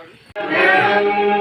Música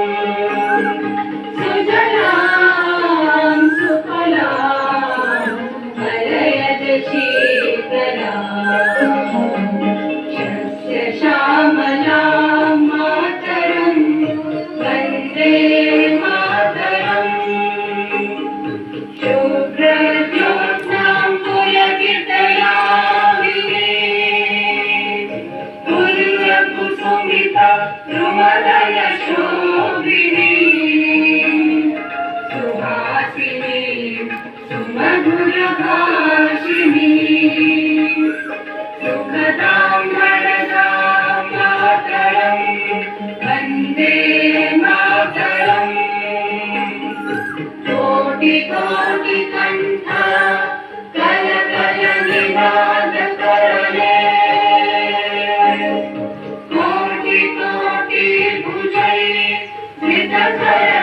Amen.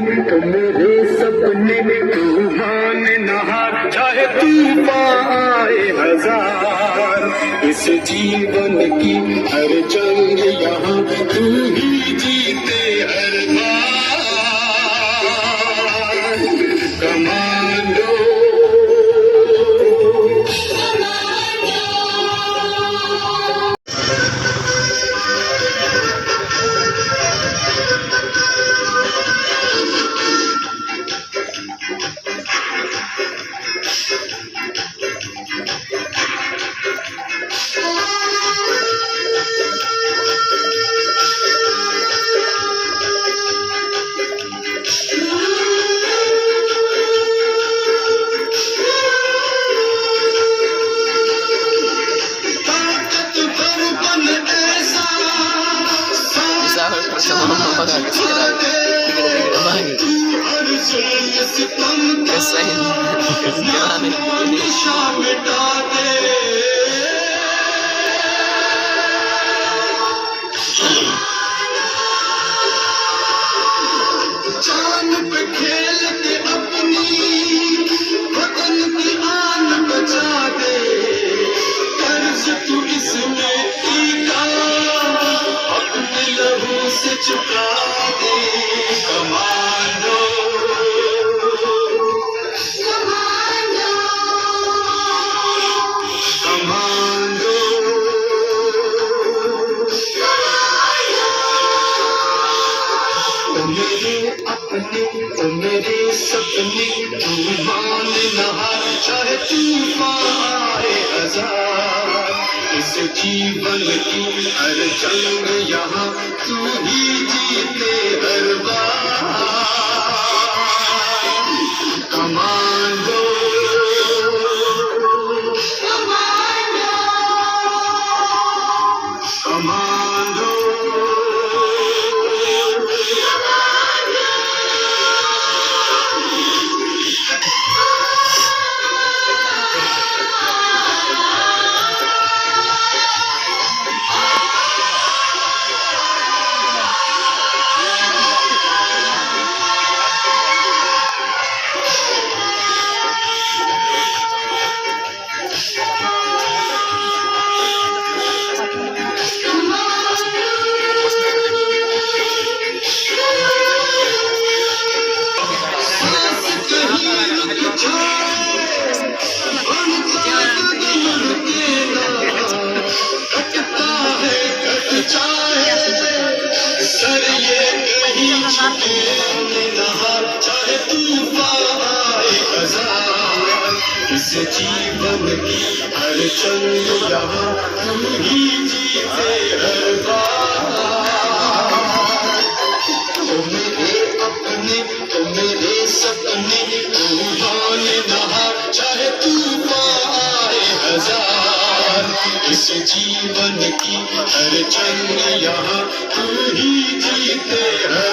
तो मेरे सपने तूफ़ान नहा चाहे तूफ़ान आए हज़ार। इस जीवन की हर जंग यहाँ तू ही जीते, हर हुसैन अपने ओ मेरे सपने तूफान नहा चाहे तूफान हजार इस जीवन की हर जंग यहाँ तू ही जीते हर बार। कमांडो जीवन की हर चंद यहाँ तुम ही जीते हर बार ओ मेरे अपने ओ मेरे सपने तूफान नहा चाहे तू पाए हजार इस जीवन की हर चंद यहाँ तू ही जीते हर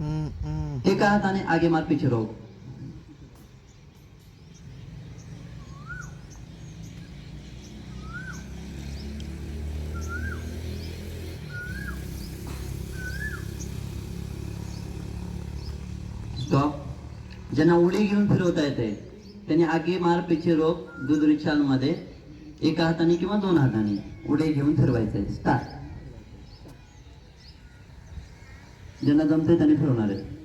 एका हाताने आगे मार पीछे रोक स्टॉप ज्यांना उडी घेऊन फिरवता येते त्यांनी आगे मार पिछे रोक दुधरी एका हाताने किंवा दोन हाताने उडी घेऊन फिरवायचंय स्टार्ट ज्यांना जमते त्यांनी फिरवणार आहे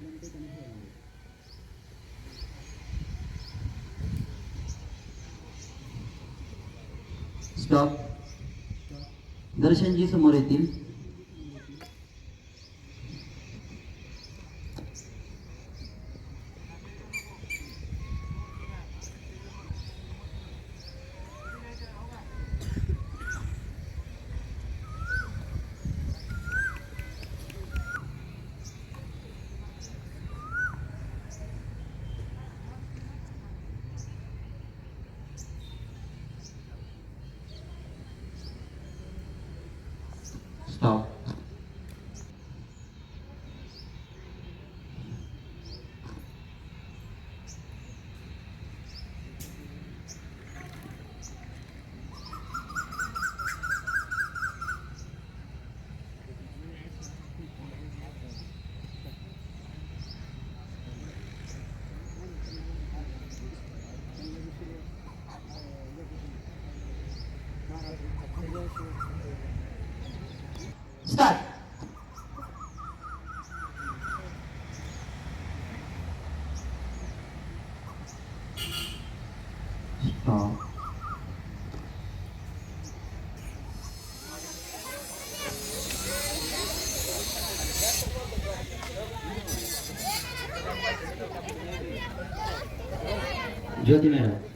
स्टॉप दर्शनजी समोर येतील stop start stop Jyoti madam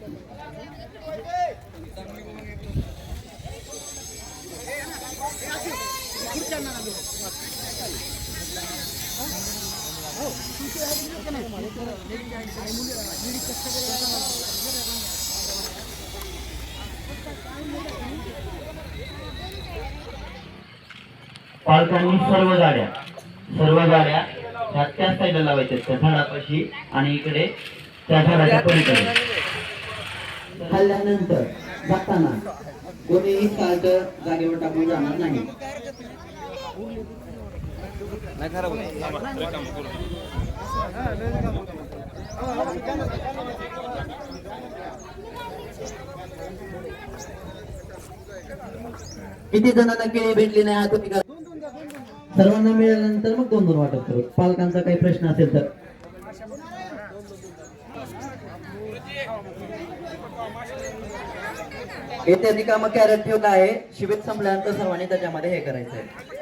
पालकांनी सर्व गाड्या सर्व गाड्या ह्या त्या साईडला लावायच्या त्या झाडापाशी आणि इकडे त्या झाडाच्या पलीकडे. हल्ल्यानंतर जाताना कोणीही कार्ट जागेवर टाकून जाणार नाही. किती जणांना केळी भेटली नाही वर करा. सर्वांना मिळाल्यानंतर मग दोन दोन वाटप करू. पालकांचा काही प्रश्न असेल तर. येथे रिकामं कॅरेट ठेवलं आहे. शिबिर संपल्यानंतर सर्वांनी त्याच्यामध्ये हे करायचं आहे